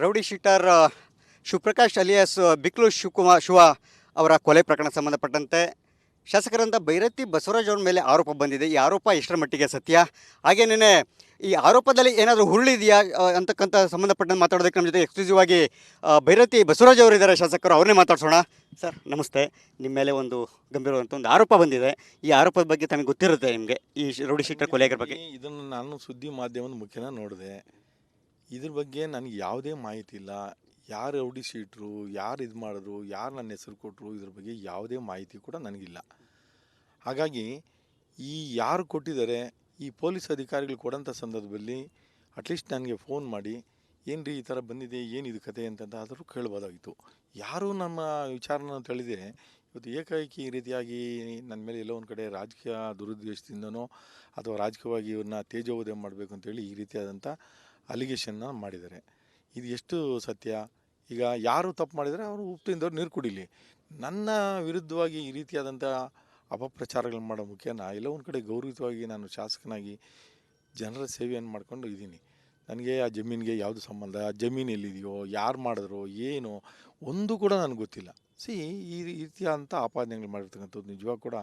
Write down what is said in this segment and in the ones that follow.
Rowdy sheeter Shivaprakash alias Biklu Shivakumar, Shiva ಅವರ ಕೊಲೆ ಪ್ರಕರಣ ಸಂಬಂಧಪಟ್ಟಂತೆ ಶಾಸಕರಂತ ಭೈರತಿ ಬಸವರಾಜ್ ಅವರ ಮೇಲೆ ಆರೋಪ ಬಂದಿದೆ. ಈ ಆರೋಪ ಎಷ್ಟರ ಮಟ್ಟಿಗೆ ಸತ್ಯ? ಹಾಗೇನೇ ಈ ಆರೋಪದಲ್ಲಿ ಏನಾದರೂ ಹುರುಳಿದೆಯಾ ಅಂತಕ್ಕಂಥ ಸಂಬಂಧಪಟ್ಟಂತೆ ಮಾತಾಡೋದಕ್ಕೆ ನಮ್ಮ ಜೊತೆ ಎಕ್ಸ್ಕ್ಲೂಸಿವ್ ಆಗಿ ಬೈರತಿ ಬಸವರಾಜ್ ಅವರು ಇದ್ದಾರೆ. ಶಾಸಕರು, ಅವ್ರನ್ನೇ ಮಾತಾಡ್ಸೋಣ. ಸರ್, ನಮಸ್ತೆ. ನಿಮ್ಮ ಮೇಲೆ ಒಂದು ಗಂಭೀರವಾದಂಥ ಒಂದು ಆರೋಪ ಬಂದಿದೆ. ಈ ಆರೋಪದ ಬಗ್ಗೆ ತಮಗೆ ಗೊತ್ತಿರುತ್ತೆ ನಿಮಗೆ, ಈ ರೌಡಿ ಶೀಟರ್ ಕೊಲೆಗರ ಬಗ್ಗೆ? ಇದನ್ನು ನಾನು ಸುದ್ದಿ ಮಾಧ್ಯಮದ ಮುಖ್ಯನ ನೋಡಿದೆ. ಇದ್ರ ಬಗ್ಗೆ ನನಗೆ ಯಾವುದೇ ಮಾಹಿತಿ ಇಲ್ಲ. ಯಾರು ರೌಡಿ ಇಟ್ಟರು ಯಾರು ಇದು ಮಾಡಿದ್ರು, ಯಾರು ನನ್ನ ಹೆಸರು ಕೊಟ್ಟರು ಇದ್ರ ಬಗ್ಗೆ ಯಾವುದೇ ಮಾಹಿತಿ ಕೂಡ ನನಗಿಲ್ಲ. ಹಾಗಾಗಿ ಈ ಯಾರು ಕೊಟ್ಟಿದ್ದಾರೆ, ಈ ಪೊಲೀಸ್ ಅಧಿಕಾರಿಗಳು ಕೊಡೋಂಥ ಸಂದರ್ಭದಲ್ಲಿ ಅಟ್ಲೀಸ್ಟ್ ನನಗೆ ಫೋನ್ ಮಾಡಿ ಏನು ರೀ ಈ ಥರ ಬಂದಿದೆ, ಏನು ಇದು ಕತೆ ಅಂತಂತ ಆದರೂ ಕೇಳ್ಬೋದಾಗಿತ್ತು. ಯಾರು ನಮ್ಮ ವಿಚಾರನ ತಿಳಿದೆ ಇವತ್ತು ಏಕಾಏಕಿ ಈ ರೀತಿಯಾಗಿ ನನ್ನ ಮೇಲೆ ಎಲ್ಲೋ ಒಂದು ಕಡೆ ರಾಜಕೀಯ ದುರುದ್ದೇಶದಿಂದನೋ ಅಥವಾ ರಾಜಕೀಯವಾಗಿ ಇವ್ರನ್ನ ತೇಜೋವಧೆ ಮಾಡಬೇಕು ಅಂತೇಳಿ ಈ ರೀತಿಯಾದಂಥ ಅಲಿಗೇಷನ್ನ ಮಾಡಿದ್ದಾರೆ. ಇದು ಎಷ್ಟು ಸತ್ಯ? ಈಗ ಯಾರು ತಪ್ಪು ಮಾಡಿದರೆ ಅವರು ಉಪ್ಪಿಂದವ್ರು ನೀರು ಕುಡಿಲಿ. ನನ್ನ ವಿರುದ್ಧವಾಗಿ ಈ ರೀತಿಯಾದಂಥ ಅಪಪ್ರಚಾರಗಳು ಮಾಡೋ ಮುಖ್ಯ ನಾ ಎಲ್ಲ ಒಂದು ಕಡೆ ಗೌರವಿತವಾಗಿ ನಾನು ಶಾಸಕನಾಗಿ ಜನರ ಸೇವೆಯನ್ನು ಮಾಡ್ಕೊಂಡು ಇದ್ದೀನಿ. ನನಗೆ ಆ ಜಮೀನಿಗೆ ಯಾವುದು ಸಂಬಂಧ? ಆ ಜಮೀನು ಎಲ್ಲಿದೆಯೋ? ಯಾರು ಮಾಡಿದ್ರು? ಏನು? ಒಂದು ಕೂಡ ನನಗೆ ಗೊತ್ತಿಲ್ಲ. ಸಿ, ಈ ರೀತಿಯಾದಂಥ ಆಪಾದನೆಗಳು ಮಾಡಿರ್ತಕ್ಕಂಥದ್ದು ನಿಜವಾಗ ಕೂಡ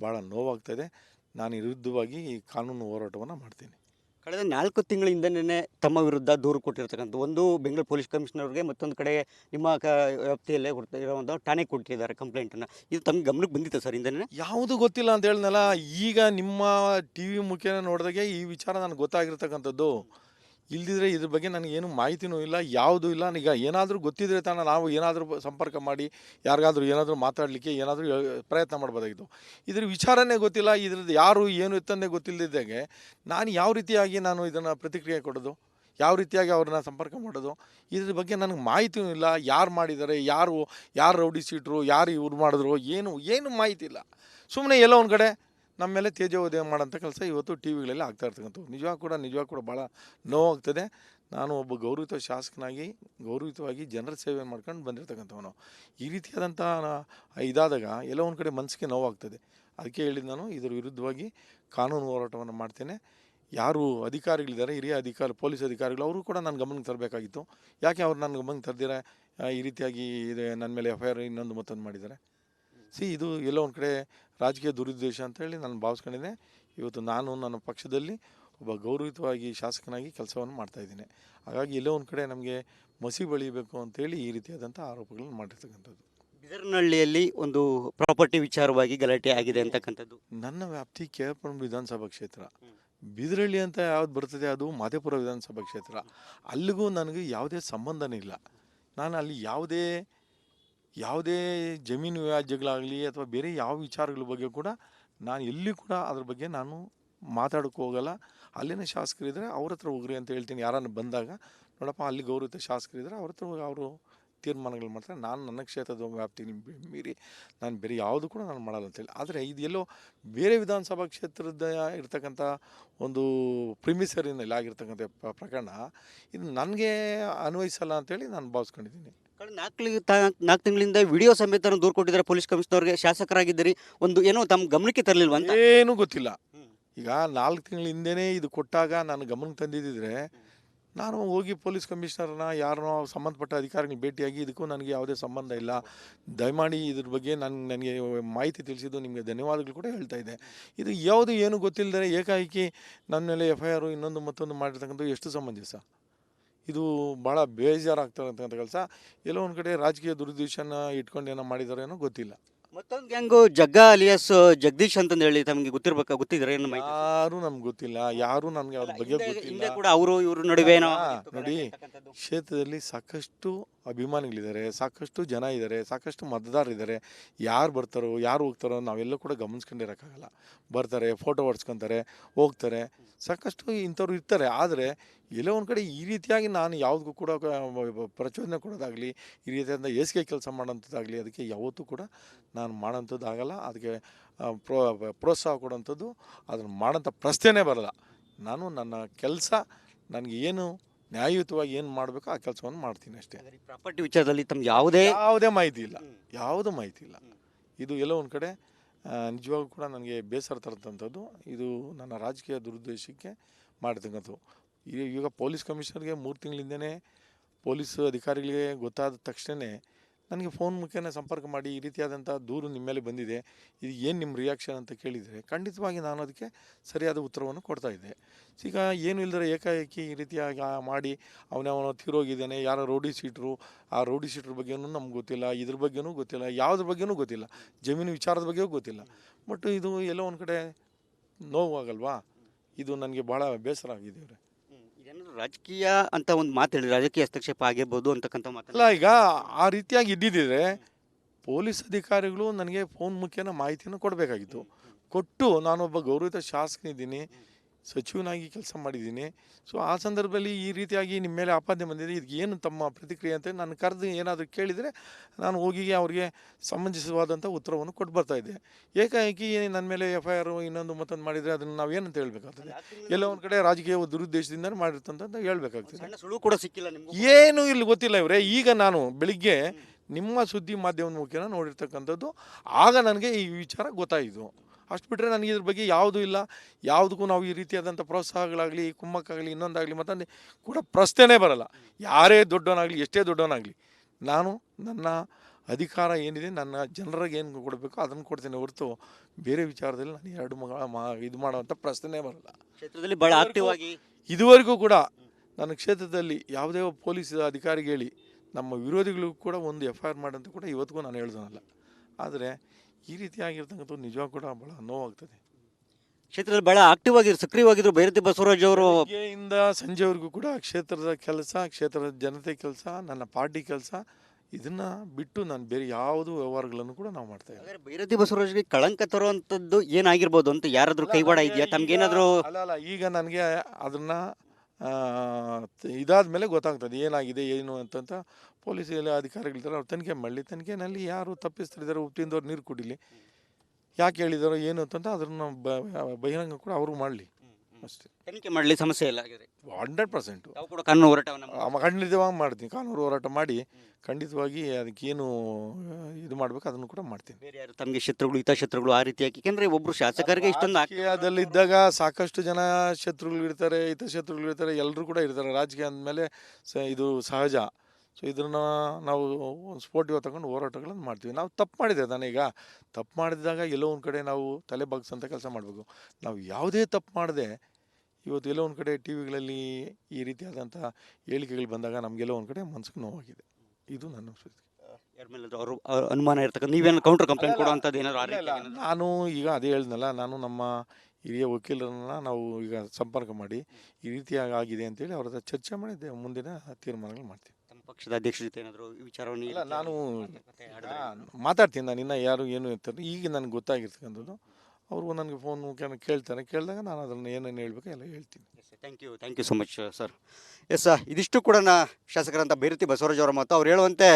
ಭಾಳ ನೋವಾಗ್ತಾಯಿದೆ ನಾನು ವಿರುದ್ಧವಾಗಿ ಈ ಕಾನೂನು ಹೋರಾಟವನ್ನು ಮಾಡ್ತೀನಿ. ಕಳೆದ ನಾಲ್ಕು ತಿಂಗಳಿಂದನೇ ತಮ್ಮ ವಿರುದ್ಧ ದೂರು ಕೊಟ್ಟಿರ್ತಕ್ಕಂಥ ಒಂದು ಬೆಂಗಳೂರು ಪೊಲೀಸ್ ಕಮಿಷನರ್ಗೆ ಮತ್ತೊಂದು ಕಡೆ ನಿಮ್ಮ ಕ ವ್ಯಾಪ್ತಿಯಲ್ಲೇ ಒಂದು ಠಾಣೆ ಕೊಟ್ಟಿದ್ದಾರೆ ಕಂಪ್ಲೇಂಟನ್ನು. ಇದು ತಮ್ಮ ಗಮನಕ್ಕೆ ಬಂದಿತ್ತು ಸರ್ ಇಂದನೇ ಯಾವುದು ಗೊತ್ತಿಲ್ಲ ಅಂತ ಹೇಳಿದ್ನಲ್ಲ, ಈಗ ನಿಮ್ಮ ಟಿ ವಿ ಮುಖೇನ ನೋಡಿದಾಗೆ ಈ ವಿಚಾರ ನನಗೆ ಗೊತ್ತಾಗಿರ್ತಕ್ಕಂಥದ್ದು. ಇಲ್ದಿದ್ರೆ ಇದ್ರ ಬಗ್ಗೆ ನನಗೇನು ಮಾಹಿತಿನೂ ಇಲ್ಲ, ಯಾವುದೂ ಇಲ್ಲ. ಈಗ ಏನಾದರೂ ಗೊತ್ತಿದ್ರೆ ತಾನ ನಾವು ಏನಾದರೂ ಸಂಪರ್ಕ ಮಾಡಿ, ಯಾರಿಗಾದ್ರೂ ಏನಾದರೂ ಮಾತಾಡಲಿಕ್ಕೆ ಏನಾದರೂ ಪ್ರಯತ್ನ ಮಾಡ್ಬೋದಾಗಿತ್ತು. ಇದ್ರ ವಿಚಾರನೇ ಗೊತ್ತಿಲ್ಲ, ಇದ್ರದ್ದು ಯಾರು ಏನು ಎತ್ತನ್ನೇ ಗೊತ್ತಿಲ್ಲದಿದ್ದಾಗೆ ನಾನು ಯಾವ ರೀತಿಯಾಗಿ ನಾನು ಇದನ್ನು ಪ್ರತಿಕ್ರಿಯೆ ಕೊಡೋದು, ಯಾವ ರೀತಿಯಾಗಿ ಅವ್ರನ್ನ ಸಂಪರ್ಕ ಮಾಡೋದು, ಇದ್ರ ಬಗ್ಗೆ ನನಗೆ ಮಾಹಿತಿಯೂ ಇಲ್ಲ. ಯಾರು ಮಾಡಿದ್ದಾರೆ, ಯಾರು ಯಾರು ರೌಡಿಸಿಟ್ರು ಯಾರು ಇವ್ರು ಮಾಡಿದ್ರು, ಏನು ಏನು ಮಾಹಿತಿ ಇಲ್ಲ. ಸುಮ್ಮನೆ ಎಲ್ಲೋ ಒಂದು ಕಡೆ ನಮ್ಮ ಮೇಲೆ ತೇಜೋದಯ ಮಾಡೋಂಥ ಕೆಲಸ ಇವತ್ತು ಟಿ ವಿಗಳಲ್ಲಿ ಆಗ್ತಾ ಇರ್ತಕ್ಕಂಥ ನಿಜವಾಗ ಕೂಡ ನಿಜವಾಗ ಕೂಡ ಭಾಳ ನೋವಾಗ್ತದೆ. ನಾನು ಒಬ್ಬ ಗೌರವಿತ ಶಾಸಕನಾಗಿ, ಗೌರವಿತವಾಗಿ ಜನರ ಸೇವೆ ಮಾಡ್ಕೊಂಡು ಬಂದಿರತಕ್ಕಂಥವನು. ಈ ರೀತಿಯಾದಂಥ ಇದಾದಾಗ ಎಲ್ಲೋ ಒಂದು ಕಡೆ ಮನಸ್ಸಿಗೆ ನೋವಾಗ್ತದೆ. ಅದಕ್ಕೆ ಹೇಳಿದ್ದು ನಾನು, ಇದರ ವಿರುದ್ಧವಾಗಿ ಕಾನೂನು ಹೋರಾಟವನ್ನು ಮಾಡ್ತೇನೆ. ಯಾರು ಅಧಿಕಾರಿಗಳಿದ್ದಾರೆ, ಹಿರಿಯ ಅಧಿಕಾರಿ, ಪೊಲೀಸ್ ಅಧಿಕಾರಿಗಳು, ಅವರು ಕೂಡ ನನ್ನ ಗಮನಕ್ಕೆ ತರಬೇಕಾಗಿತ್ತು. ಯಾಕೆ ಅವ್ರು ನನ್ನ ಗಮನಕ್ಕೆ ತರ್ದಿರ? ಈ ರೀತಿಯಾಗಿ ಇದು, ನನ್ನ ಮೇಲೆ ಎಫ್ ಐ ಆರ್ ಇನ್ನೊಂದು ಮತ್ತೊಂದು ಮಾಡಿದ್ದಾರೆ. ಸಿ ಇದು ಎಲ್ಲೋ ಒಂದು ಕಡೆ ರಾಜಕೀಯ ದುರುದ್ದೇಶ ಅಂತ ಹೇಳಿ ನಾನು ಭಾವಿಸ್ಕೊಂಡಿದ್ದೆ. ಇವತ್ತು ನಾನು ನನ್ನ ಪಕ್ಷದಲ್ಲಿ ಒಬ್ಬ ಗೌರವಿತವಾಗಿ ಶಾಸಕನಾಗಿ ಕೆಲಸವನ್ನು ಮಾಡ್ತಾಯಿದ್ದೀನಿ ಹಾಗಾಗಿ ಎಲ್ಲೋ ಒಂದು ಕಡೆ ನಮಗೆ ಮಸಿ ಬೆಳೀಬೇಕು ಅಂತೇಳಿ ಈ ರೀತಿಯಾದಂಥ ಆರೋಪಗಳನ್ನು ಮಾಡಿರ್ತಕ್ಕಂಥದ್ದು. ಬಿದರ್ನಹಳ್ಳಿಯಲ್ಲಿ ಒಂದು ಪ್ರಾಪರ್ಟಿ ವಿಚಾರವಾಗಿ ಗಲಾಟೆ ಆಗಿದೆ ಅಂತಕ್ಕಂಥದ್ದು. ನನ್ನ ವ್ಯಾಪ್ತಿ ಕೆ ವಿಧಾನಸಭಾ ಕ್ಷೇತ್ರ. ಬಿದರಳ್ಳಿ ಅಂತ ಯಾವ್ದು ಬರ್ತದೆ ಅದು ಮಾದೇಪುರ ವಿಧಾನಸಭಾ ಕ್ಷೇತ್ರ. ಅಲ್ಲಿಗೂ ನನಗೆ ಯಾವುದೇ ಸಂಬಂಧನೇ ಇಲ್ಲ. ನಾನು ಅಲ್ಲಿ ಯಾವುದೇ ಯಾವುದೇ ಜಮೀನು ವ್ಯಾಜ್ಯಗಳಾಗಲಿ ಅಥವಾ ಬೇರೆ ಯಾವ ವಿಚಾರಗಳ ಬಗ್ಗೆ ಕೂಡ ನಾನು ಎಲ್ಲಿ ಕೂಡ ಅದ್ರ ಬಗ್ಗೆ ನಾನು ಮಾತಾಡೋಕ್ಕೆ ಹೋಗಲ್ಲ. ಅಲ್ಲಿನ ಶಾಸಕರಿದ್ದರೆ ಅವ್ರ ಹತ್ರ ಹೋಗ್ರಿ ಅಂತ ಹೇಳ್ತೀನಿ. ಯಾರನ್ನು ಬಂದಾಗ, ನೋಡಪ್ಪ, ಅಲ್ಲಿ ಗೌರವಿತ ಶಾಸಕರಿದ್ದರೆ ಅವ್ರ ಹತ್ರ ಹೋಗಿ ಅವರು ತೀರ್ಮಾನಗಳು ಮಾಡ್ತಾರೆ. ನಾನು ನನ್ನ ಕ್ಷೇತ್ರದ ವ್ಯಾಪ್ತಿಗೆ ಮೀರಿ ನಾನು ಬೇರೆ ಯಾವುದು ಕೂಡ ನಾನು ಮಾಡಲ್ಲ ಅಂತೇಳಿ ಆದರೆ ಇದು ಎಲ್ಲೋ ಬೇರೆ ವಿಧಾನಸಭಾ ಕ್ಷೇತ್ರದ ಇರ್ತಕ್ಕಂಥ ಒಂದು ಪ್ರಿಮಿಸರಿನಲ್ಲಿ ಆಗಿರ್ತಕ್ಕಂಥ ಪ್ರಕರಣ, ಇದು ನನಗೆ ಅನ್ವಯಿಸಲ್ಲ ಅಂತೇಳಿ ನಾನು ಭಾವಿಸ್ಕೊಂಡಿದ್ದೀನಿ. ಕಳೆದ ನಾಲ್ಕು ನಾಲ್ಕು ತಿಂಗಳಿಂದ ವಿಡಿಯೋ ಸಮೇತ ದೂರು ಕೊಟ್ಟಿದ್ದಾರೆ ಪೊಲೀಸ್ ಕಮಿಷನರ್ಗೆ. ಶಾಸಕರಾಗಿದ್ದೀರಿ. ಒಂದು ಏನೋ ತಮ್ಮ ಗಮನಕ್ಕೆ ತರಲಿಲ್ವಾ ಅಂತ? ಏನೂ ಗೊತ್ತಿಲ್ಲ. ಈಗ ನಾಲ್ಕು ತಿಂಗಳ ಹಿಂದೆನೇ ಇದು ಕೊಟ್ಟಾಗ ನಾನು ಗಮನಕ್ಕೆ ತಂದಿದ್ದಿದ್ರೆ ನಾನು ಹೋಗಿ ಪೊಲೀಸ್ ಕಮಿಷನರ್ನ ಯಾರನ್ನೋ ಸಂಬಂಧಪಟ್ಟ ಅಧಿಕಾರಿಗೆ ಭೇಟಿಯಾಗಿ ಇದಕ್ಕೂ ನನಗೆ ಯಾವುದೇ ಸಂಬಂಧ ಇಲ್ಲ. ದಯಮಾಡಿ ಇದ್ರ ಬಗ್ಗೆ ನಾನು ನನಗೆ ಮಾಹಿತಿ ತಿಳಿಸಿದ್ದು ನಿಮಗೆ ಧನ್ಯವಾದಗಳು ಕೂಡ ಹೇಳ್ತಾ ಇದೆ ಇದು ಯಾವುದು ಏನು ಗೊತ್ತಿಲ್ಲದೆ ಏಕಾಏಕಿ ನನ್ನ ಮೇಲೆ ಎಫ್ ಐ ಆರು ಇನ್ನೊಂದು ಮತ್ತೊಂದು ಮಾಡಿರ್ತಕ್ಕಂಥ ಎಷ್ಟು ಸಮಂಜಸ ಇದು ಭಾಳ ಬೇಜಾರಾಗ್ತಕ್ಕಂಥ ಕೆಲಸ. ಎಲ್ಲೋ ಒಂದು ಕಡೆ ರಾಜಕೀಯ ದುರುದ್ದೇಶನ ಇಟ್ಕೊಂಡು ಏನೋ ಮಾಡಿದಾರೇನೋ ಗೊತ್ತಿಲ್ಲ. ಮತ್ತೊಂದು ಗ್ಯಾಂಗು ಜಗ್ಗ ಅಲಿಯಾಸ್ ಜಗದೀಶ್ ಅಂತಂದು ಹೇಳಿ ತಮಗೆ ಗೊತ್ತಿರ್ಬೇಕು ಗೊತ್ತಿದ್ರೆ ಏನು ಮಾಹಿತಿ? ಯಾರು ನಮ್ಗೆ ಗೊತ್ತಿಲ್ಲ. ಯಾರು ನನಗೆ ಅದ್ರ ಬಗ್ಗೆ ಹಿಂದೆ- ಗೊತ್ತಿಲ್ಲ. ಹಿಂದೆ ಕೂಡ ಅವರು ಇವರು ನಡುವೆ ಏನೋ ಹಾ, ಆಗಿತ್ತು ನೋಡಿ. ಅಂತಕ್ಕಂಥದ್ದು. ಕ್ಷೇತ್ರದಲ್ಲಿ ಸಾಕಷ್ಟು ಅಭಿಮಾನಿಗಳಿದ್ದಾರೆ ಸಾಕಷ್ಟು ಜನ ಇದ್ದಾರೆ ಸಾಕಷ್ಟು ಮತದಾರರಿದ್ದಾರೆ ಯಾರು ಬರ್ತಾರೋ ಯಾರು ಹೋಗ್ತಾರೋ ನಾವೆಲ್ಲ ಕೂಡ ಗಮನಿಸ್ಕೊಂಡಿರೋಕ್ಕಾಗಲ್ಲ. ಬರ್ತಾರೆ ಫೋಟೋ ಹೊಡ್ಸ್ಕೊತಾರೆ ಹೋಗ್ತಾರೆ. ಸಾಕಷ್ಟು ಇಂಥವ್ರು ಇರ್ತಾರೆ. ಆದರೆ ಎಲ್ಲೋ ಒಂದು ಕಡೆ ಈ ರೀತಿಯಾಗಿ ನಾನು ಯಾವುದಕ್ಕೂ ಕೂಡ ಪ್ರಚೋದನೆ ಕೊಡೋದಾಗಲಿ ಈ ರೀತಿಯಿಂದ ಏಸಿಗೆ ಕೆಲಸ ಮಾಡೋಂಥದ್ದಾಗಲಿ ಅದಕ್ಕೆ ಯಾವತ್ತೂ ಕೂಡ ನಾನು ಮಾಡೋಂಥದ್ದು ಆಗಲ್ಲ. ಅದಕ್ಕೆ ಪ್ರೋ ಪ್ರೋತ್ಸಾಹ ಕೊಡೋಂಥದ್ದು ಅದನ್ನು ಮಾಡೋಂಥ ಪ್ರಶ್ನೆನೇ ಬರಲ್ಲ. ನಾನು ನನ್ನ ಕೆಲಸ ನನಗೆ ಏನು ನ್ಯಾಯಯುತವಾಗಿ ಏನು ಮಾಡಬೇಕು ಆ ಕೆಲಸವನ್ನು ಮಾಡ್ತೀನಿ ಅಷ್ಟೇ. ಪ್ರಾಪರ್ಟಿ ವಿಚಾರದಲ್ಲಿ ತಮ್ಗೆ ಯಾವುದೇ ಯಾವುದೇ ಮಾಹಿತಿ ಇಲ್ಲ. ಯಾವುದೂ ಮಾಹಿತಿ ಇಲ್ಲ. ಇದು ಎಲ್ಲೋ ಒಂದು ಕಡೆ ನಿಜವಾಗೂ ಕೂಡ ನನಗೆ ಬೇಸರ ತರತಂಥದ್ದು ಇದು ನನ್ನ ರಾಜಕೀಯ ದುರುದ್ದೇಶಕ್ಕೆ ಮಾಡಿರ್ತಕ್ಕಂಥದ್ದು ಈ- ಈಗ ಪೊಲೀಸ್ ಕಮಿಷನರ್ಗೆ ಮೂರು ತಿಂಗಳಿಂದನೇ ಪೊಲೀಸ್ ಅಧಿಕಾರಿಗಳಿಗೆ ಗೊತ್ತಾದ ತಕ್ಷಣವೇ ನನಗೆ ಫೋನ್ ಮುಖೇನ ಸಂಪರ್ಕ ಮಾಡಿ ಈ ರೀತಿಯಾದಂಥ ದೂರು ನಿಮ್ಮ ಮೇಲೆ ಬಂದಿದೆ, ಇದು ಏನು ನಿಮ್ಮ ರಿಯಾಕ್ಷನ್ ಅಂತ ಕೇಳಿದರೆ ಖಂಡಿತವಾಗಿ ನಾನು ಅದಕ್ಕೆ ಸರಿಯಾದ ಉತ್ತರವನ್ನು ಕೊಡ್ತಾ ಇದ್ದೆ. ಈಗ ಏನು ಇಲ್ಲದ್ರೆ ಏಕಾಏಕಿ ಈ ರೀತಿಯಾಗಿ ಮಾಡಿ ಅವನವನ ತೀರೋಗಿದ್ದಾನೆ, ಯಾರೋ ರೋಡಿ ಸೀಟ್ರು, ಆ ರೋಡಿ ಸೀಟ್ರ ಬಗ್ಗೆನೂ ನಮ್ಗೆ ಗೊತ್ತಿಲ್ಲ, ಇದ್ರ ಬಗ್ಗೆನೂ ಗೊತ್ತಿಲ್ಲ, ಯಾವುದ್ರ ಬಗ್ಗೆನೂ ಗೊತ್ತಿಲ್ಲ, ಜಮೀನು ವಿಚಾರದ ಬಗ್ಗೆಯೂ ಗೊತ್ತಿಲ್ಲ. ಬಟ್ ಇದು ಎಲ್ಲೋ ಒಂದು ಕಡೆ ನೋವಾಗಲ್ವಾ ಇದು ನನಗೆ ಭಾಳ ಬೇಸರ ಆಗಿದೆ ಇದೇನಾದ್ರು ರಾಜಕೀಯ ಅಂತ ಒಂದು ಮಾತು ಹೇಳಿ ರಾಜಕೀಯ ಹಸ್ತಕ್ಷೇಪ ಆಗಿರ್ಬೋದು ಅಂತಕ್ಕಂಥ ಮಾತು ಅಲ್ಲ, ಈಗ ಆ ರೀತಿಯಾಗಿ ಇದ್ದಿದ್ದರೆ ಪೊಲೀಸ್ ಅಧಿಕಾರಿಗಳು ನನಗೆ ಫೋನ್ ಮುಖೇನ ಮಾಹಿತಿಯನ್ನು ಕೊಡಬೇಕಾಗಿತ್ತು. ಕೊಟ್ಟು ನಾನೊಬ್ಬ ಗೌರವಿತ ಶಾಸಕನಿದ್ದೀನಿ. ಸಚಿವನಾಗಿ ಕೆಲಸ ಮಾಡಿದ್ದೀನಿ. ಸೊ ಆ ಸಂದರ್ಭದಲ್ಲಿ ಈ ರೀತಿಯಾಗಿ ನಿಮ್ಮ ಮೇಲೆ ಆಪಾದನೆ ಬಂದಿದೆ. ಇದಕ್ಕೆ ಏನು ತಮ್ಮ ಪ್ರತಿಕ್ರಿಯೆ ಅಂತ ನಾನು ಕರೆದು ಏನಾದರೂ ಕೇಳಿದರೆ ನಾನು ಹೋಗಿ ಅವರಿಗೆ ಸಮಂಜಸವಾದಂಥ ಉತ್ತರವನ್ನು ಕೊಟ್ಟು ಬರ್ತಾ ಇದ್ದೆ. ಏಕಾಏಕಿ ನನ್ನ ಮೇಲೆ ಎಫ್ ಐ ಆರ್ ಇನ್ನೊಂದು ಮತ್ತೊಂದು ಮಾಡಿದರೆ ಅದನ್ನು ನಾವು ಏನಂತ ಹೇಳಬೇಕಾಗ್ತದೆ? ಎಲ್ಲ ಒಂದು ಕಡೆ ರಾಜಕೀಯ ದುರುದ್ದೇಶದಿಂದ ಮಾಡಿರ್ತಂತ ಹೇಳಬೇಕಾಗ್ತದೆ. ಸುಳ್ಳು ಕೂಡ ಸಿಕ್ಕಿಲ್ಲ ಏನು ಇಲ್ಲಿ ಗೊತ್ತಿಲ್ಲ ಇವರೇ. ಈಗ ನಾನು ಬೆಳಿಗ್ಗೆ ನಿಮ್ಮ ಸುದ್ದಿ ಮಾಧ್ಯಮದ ಮುಖೇನ ನೋಡಿರ್ತಕ್ಕಂಥದ್ದು. ಆಗ ನನಗೆ ಈ ವಿಚಾರ ಗೊತ್ತಾಯಿತು. ಅಷ್ಟು ಬಿಟ್ಟರೆ ನನಗೆ ಇದ್ರ ಬಗ್ಗೆ ಯಾವುದೂ ಇಲ್ಲ. ಯಾವುದಕ್ಕೂ ನಾವು ಈ ರೀತಿಯಾದಂಥ ಪ್ರೋತ್ಸಾಹಗಳಾಗಲಿ ಕುಮ್ಮಕ್ಕಾಗಲಿ ಇನ್ನೊಂದಾಗಲಿ ಮತ್ತೊಂದು ಕೂಡ ಪ್ರಶ್ನೆನೇ ಬರಲ್ಲ. ಯಾರೇ ದೊಡ್ಡವನಾಗಲಿ ಎಷ್ಟೇ ದೊಡ್ಡವನಾಗಲಿ ನಾನು ನನ್ನ ಅಧಿಕಾರ ಏನಿದೆ ನನ್ನ ಜನರಿಗೆ ಏನು ಕೊಡಬೇಕು ಅದನ್ನು ಕೊಡ್ತೇನೆ ಹೊರತು ಬೇರೆ ವಿಚಾರದಲ್ಲಿ ನಾನು ಎರಡು ಮಗಳ ಮಾ ಇದು ಮಾಡುವಂಥ ಪ್ರಶ್ನೆನೇ ಬರಲ್ಲ. ಕ್ಷೇತ್ರದಲ್ಲಿ ಬಹಳ ಆಕ್ಟಿವ್ ಆಗಿ ಇದುವರೆಗೂ ಕೂಡ ನನ್ನ ಕ್ಷೇತ್ರದಲ್ಲಿ ಯಾವುದೇ ಪೊಲೀಸ್ ಅಧಿಕಾರಿಗೆ ಹೇಳಿ ನಮ್ಮ ವಿರೋಧಿಗಳಿಗೂ ಕೂಡ ಒಂದು ಎಫ್ ಐ ಆರ್ ಮಾಡಂತ ಕೂಡ ಇವತ್ತಿಗೂ ನಾನು ಹೇಳ್ದನಲ್ಲ ಆದರೆ ಈ ರೀತಿಯಾಗಿರ್ತಕ್ಕಂಥದ್ದು ನಿಜವಾಗ ಕೂಡ ಭಾಳ ನೋವಾಗ್ತದೆ ಕ್ಷೇತ್ರದಲ್ಲಿ ಬಹಳ ಆಕ್ಟಿವ್ ಆಗಿದ್ರು ಸಕ್ರಿಯವಾಗಿದ್ರು ಭೈರತಿ ಬಸವರಾಜ್ ಅವರು. ಬೆಳಗ್ಗೆಯಿಂದ ಸಂಜೆವರೆಗೂ ಕೂಡ ಕ್ಷೇತ್ರದ ಕೆಲಸ ಕ್ಷೇತ್ರದ ಜನತೆ ಕೆಲಸ ನನ್ನ ಪಾರ್ಟಿ ಕೆಲಸ ಇದನ್ನ ಬಿಟ್ಟು ನಾನು ಬೇರೆ ಯಾವುದು ವ್ಯವಹಾರಗಳನ್ನು ಕೂಡ ನಾವು ಮಾಡ್ತಾ ಇದ್ದೀವಿ ಹಾಗಾದ್ರೆ ಬೈರತಿ ಬಸವರಾಜ್ಗೆ ಕಳಂಕ ತರುವಂಥದ್ದು ಏನಾಗಿರ್ಬೋದು ಅಂತ ಯಾರಾದ್ರೂ ಕೈವಾಡ ಇದೆಯಾ? ತಮ್ಗೇನಾದ್ರೂ ಅಲ್ಲ ಅಲ್ಲ ಈಗ ನನಗೆ ಅದನ್ನ ಇದಾದ ಮೇಲೆ ಗೊತ್ತಾಗ್ತದೆ ಏನಾಗಿದೆ, ಏನು ಅಂತಂತ ಪೊಲೀಸ್ ಎಲ್ಲ ಅಧಿಕಾರಿಗಳಿದ್ದಾರೆ ಅವ್ರು ತನಿಖೆ ಮಾಡಲಿ. ತನಿಖೆನಲ್ಲಿ ಯಾರು ತಪ್ಪಿಸ್ತಿದ್ದಾರೆ, ಹುಟ್ಟಿಂದವ್ರು ನೀರು ಕುಡಿಲಿ. ಯಾಕೆ ಹೇಳಿದಾರೋ, ಏನು ಅಂತಂತ ಅದನ್ನು ಬಹಿರಂಗ ಕೂಡ ಅವರು ಮಾಡಲಿ. ಅಷ್ಟೇ. ತನಿಖೆ ಮಾಡಲಿ ಸಮಸ್ಯೆ ಇಲ್ಲ ಆಗಿದೆ ಹಂಡ್ರೆಡ್ ಪರ್ಸೆಂಟು. ನಾವು ಕೂಡ ಕಾನೂನು ಹೋರಾಟವನ್ನು ಖಂಡಿತವಾಗಿ ಮಾಡ್ತೀನಿ. ಕಾನೂನು ಹೋರಾಟ ಮಾಡಿ ಖಂಡಿತವಾಗಿ ಅದಕ್ಕೇನು ಇದು ಮಾಡಬೇಕು ಅದನ್ನು ಕೂಡ ಮಾಡ್ತೀನಿ. ಬೇರೆ ಯಾರು ತಮಗೆ ಶತ್ರುಗಳು ಹಿತಶತ್ರುಗಳು ಆ ರೀತಿಯಾಗಿ ಯಾಕೆಂದ್ರೆ ಒಬ್ರು ಶಾಸಕರಿಗೆ ಇಷ್ಟೊಂದು ಆಕ್- ಇದ್ದಾಗ ಸಾಕಷ್ಟು ಜನ ಶತ್ರುಗಳು ಇರ್ತಾರೆ ಹಿತಶತ್ರುಗಳು ಇರ್ತಾರೆ ಎಲ್ಲರೂ ಕೂಡ ಇರ್ತಾರೆ. ರಾಜಕೀಯ ಅಂದಮೇಲೆ ಸ ಇದು ಸಹಜ. ಸೊ ಇದನ್ನು ನಾವು ಒಂದು ಸ್ಫೋಟಿವ ತಗೊಂಡು ಹೋರಾಟಗಳನ್ನು ಮಾಡ್ತೀವಿ. ನಾವು ತಪ್ಪು ಮಾಡಿದೆ ಈಗ? ತಪ್ಪು ಮಾಡಿದಾಗ ಎಲ್ಲೋ ಒಂದು ಕಡೆ ನಾವು ತಲೆ ಬಗ್ಸಂತ ಕೆಲಸ ಮಾಡಬೇಕು. ನಾವು ಯಾವುದೇ ತಪ್ಪು ಮಾಡದೆ ಇವತ್ತು ಎಲ್ಲೋ ಒಂದು ಕಡೆ ಟಿ ವಿಗಳಲ್ಲಿ ಈ ರೀತಿಯಾದಂಥ ಹೇಳಿಕೆಗಳು ಬಂದಾಗ ನಮಗೆಲ್ಲೋ ಒಂದು ಕಡೆ ಮನ್ಸಿಗೆ ನೋವಾಗಿದೆ ಇದು ನನ್ನ ಸ್ಥಿತಿ. ಯಾರ ಮೇಲೆ ಅವರು ಅನುಮಾನ ಇರ್ತಕ್ಕಂಥ ನೀವೇನು ಕೌಂಟರ್ ಕಂಪ್ಲೇಂಟ್ ಕೊಡುವಂಥದ್ದು ಏನಾದ್ರು ಆ ರೀತಿ ಏನಾದ್ರು? ನಾನು ಈಗ ಅದೇ ಹೇಳ್ದಲ್ಲ ನಾನು ನಮ್ಮ ಹಿರಿಯ ವಕೀಲರನ್ನ ನಾವು ಈಗ ಸಂಪರ್ಕ ಮಾಡಿ ಈ ರೀತಿಯಾಗಿ ಆಗಿದೆ ಅಂತೇಳಿ ಅವ್ರ ಹತ್ರ ಚರ್ಚೆ ಮಾಡಿ ದೆ- ಮುಂದಿನ ತೀರ್ಮಾನಗಳು ಮಾಡ್ತೀನಿ ತಮ್ಮ ಪಕ್ಷದ ಅಧ್ಯಕ್ಷ ಜೊತೆ ಏನಾದರೂ ಈ ವಿಚಾರವನ್ನು ಈ ಇಲ್ಲ ರೀತಿ ನಾನು ಮಾತುಕತೆ ಆಡಿದ್ರೆ? ಆ, ಮಾತಾಡ್ತೀನಿ ನಾನು ಇನ್ನು ಯಾರು ಏನು ಇರ್ತಾರೆ ಈಗ ನನಗೆ ಗೊತ್ತಾಗಿರ್ತಕ್ಕಂಥದ್ದು ಅವರು ನನಗೆ ಫೋನ್ ಮುಖೇನ ಕೇಳ್ತಾನೆ ಕೇಳಿದಾಗ ನಾನು ಅದನ್ನು ಏನೇನು ಹೇಳ್ಬೇಕು ಎಲ್ಲ ಹೇಳ್ತೀನಿ. Thank you thank you so much sir yes ಇದಿಷ್ಟು ಕೂಡ ನಾ ಶಾಸಕರಂತ ಬೈರತಿ ಬಸವರಾಜ್ ಅವರ ಮಾತು. ಅವ್ರು ಹೇಳುವಂತೆ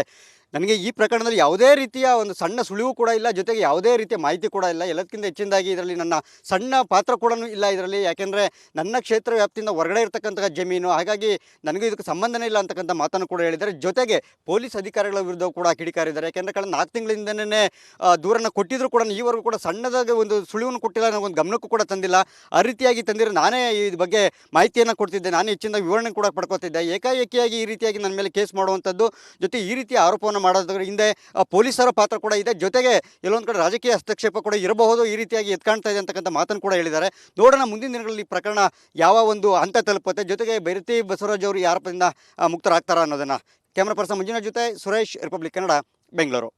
ನನಗೆ ಈ ಪ್ರಕರಣದಲ್ಲಿ ಯಾವುದೇ ರೀತಿಯ ಒಂದು ಸಣ್ಣ ಸುಳಿವು ಕೂಡ ಇಲ್ಲ, ಜೊತೆಗೆ ಯಾವುದೇ ರೀತಿಯ ಮಾಹಿತಿ ಕೂಡ ಇಲ್ಲ. ಎಲ್ಲದಕ್ಕಿಂತ ಹೆಚ್ಚಿನದಾಗಿ ಇದರಲ್ಲಿ ನನ್ನ ಸಣ್ಣ ಪಾತ್ರ ಕೂಡ ಇಲ್ಲ ಇದರಲ್ಲಿ. ಯಾಕೆಂದರೆ ನನ್ನ ಕ್ಷೇತ್ರ ವ್ಯಾಪ್ತಿಯಿಂದ ಹೊರಗಡೆ ಇರತಕ್ಕಂತಹ ಜಮೀನು, ಹಾಗಾಗಿ ನನಗೂ ಇದಕ್ಕೆ ಸಂಬಂಧನೇ ಇಲ್ಲ ಅಂತಕ್ಕಂಥ ಮಾತನ್ನು ಕೂಡ ಹೇಳಿದ್ದಾರೆ. ಜೊತೆಗೆ ಪೊಲೀಸ್ ಅಧಿಕಾರಿಗಳ ವಿರುದ್ಧ ಕೂಡ ಕಿಡಿಕಾರಿದ್ದಾರೆ ಯಾಕೆಂದರೆ ಕಳೆದ ನಾಲ್ಕು ತಿಂಗಳಿಂದನೇ ದೂರನ್ನು ಕೊಟ್ಟಿದ್ರು ಕೂಡ ಈವರೆಗೂ ಕೂಡ ಸಣ್ಣದಾಗಿ ಒಂದು ಸುಳಿವನ್ನು ಕೊಟ್ಟಿಲ್ಲ ನನಗೊಂದು ಗಮನಕ್ಕೂ ಕೂಡ ತಂದಿಲ್ಲ. ಆ ರೀತಿಯಾಗಿ ತಂದಿರೋ ನಾನೇ ಈ ಬಗ್ಗೆ ಮಾಹಿತಿಯನ್ನು ಕೊಡ್ತಿದ್ದೆ. ನಾನೇ ಹೆಚ್ಚಿನ ವಿವರಣೆ ಕೂಡ ಪಡ್ಕೊತಿದ್ದೆ. ಏಕಾಏಕಿಯಾಗಿ ಈ ರೀತಿಯಾಗಿ ನನ್ನ ಮೇಲೆ ಕೇಸ್ ಮಾಡುವಂಥದ್ದು, ಜೊತೆ ಈ ರೀತಿಯ ಆರೋಪವನ್ನು ಮಾಡೋದ್ರ ಹಿಂದೆ ಪೊಲೀಸರ ಪಾತ್ರ ಕೂಡ ಇದೆ. ಜೊತೆಗೆ ಎಲ್ಲೊಂದು ಕಡೆ ರಾಜಕೀಯ ಹಸ್ತಕ್ಷೇಪ ಕೂಡ ಇರಬಹುದು ಈ ರೀತಿಯಾಗಿ ಎತ್ಕಾಣ್ತಾ ಇದೆ ಅಂತಕ್ಕಂಥ ಮಾತನ್ನು ಕೂಡ ಹೇಳಿದ್ದಾರೆ. ನೋಡೋಣ ಮುಂದಿನ ದಿನಗಳಲ್ಲಿ ಪ್ರಕರಣ ಯಾವ ಒಂದು ಹಂತ ತಲುಪುತ್ತೆ. ಜೊತೆಗೆ ಬೈರತಿ ಬಸವರಾಜ್ ಅವರು ಆ, ಮುಕ್ತರಾಗ್ತಾರಾ ಅನ್ನೋದನ್ನು. ಕ್ಯಾಮ್ರಾ ಪರ್ಸನ್ ಮಂಜುನಾಥ್ ಜೊತೆ ಸುರೇಶ್ ರಿಪಬ್ಲಿಕ್ ಕನ್ನಡ ಬೆಂಗಳೂರು.